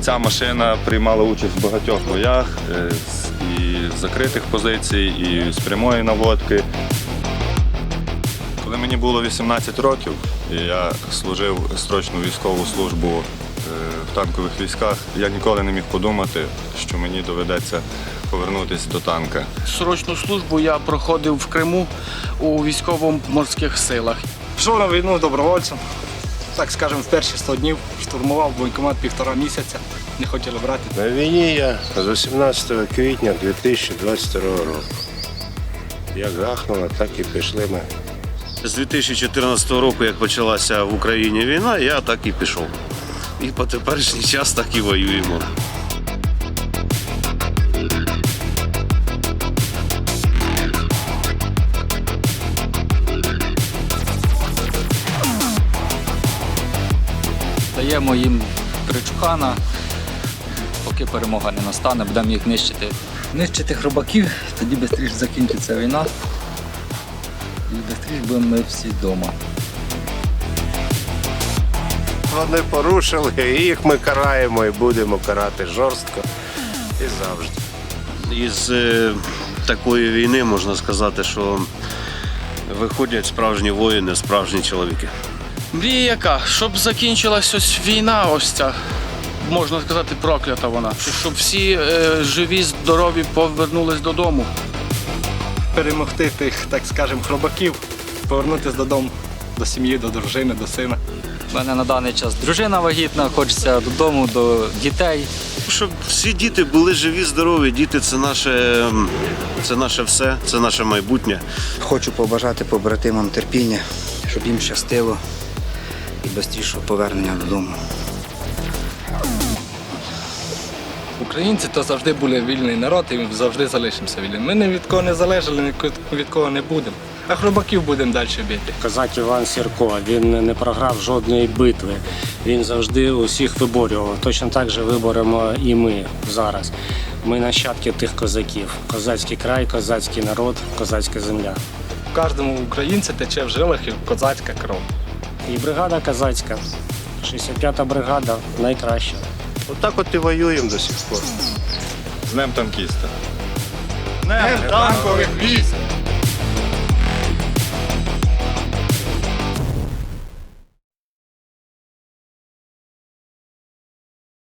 Ця машина приймала участь в багатьох боях е, з- і з закритих позицій, і з прямої наводки. Коли мені було 18 років, я служив строчну військову службу е, в танкових військах, я ніколи не міг подумати, що мені доведеться повернутися до танка. Срочну службу я проходив в Криму у військово-морських силах. Пішов на війну добровольцем. Так скажемо, в перші 100 днів штурмував воєнкомат півтора місяця. Не хотіли брати. На війні я з 18 квітня 2022 року. Як гахнуло, так і пішли ми. З 2014 року, як почалася в Україні війна, я так і пішов. І по теперішній час так і воюємо. Даємо їм тричухана, поки перемога не настане, будемо їх нищити. Нищити хробаків, тоді швидше закінчиться війна. І швидше будемо ми всі вдома. Вони порушили, і їх ми караємо і будемо карати жорстко і завжди. Із е, такої війни можна сказати, що виходять справжні воїни, справжні чоловіки. Мрія яка? Щоб закінчилась ось війна, ось ця, можна сказати, проклята вона. Щоб всі е, живі, здорові повернулись додому. Перемогти тих, так скажемо, хробаків, повернутися додому, до сім'ї, до дружини, до сина. У мене на даний час дружина вагітна, хочеться додому, до дітей. Щоб всі діти були живі, здорові. Діти це наше, це наше все, це наше майбутнє. Хочу побажати побратимам терпіння, щоб їм щастило і швидшого повернення додому. Українці то завжди були вільний народ і завжди залишимося вільним. Ми ні від кого не залежали, ні від кого не будемо. А хробаків будемо далі бити. Козак Іван Сірко. Він не програв жодної битви. Він завжди усіх виборював. Точно так же виборемо і ми зараз. Ми нащадки тих козаків. Козацький край, козацький народ, козацька земля. У кожному українця тече в жилах і козацька кров. І бригада казацька, 65-та бригада найкраща. Отак от і воюємо до сих пор. З Днем танкіста! Танкових військ!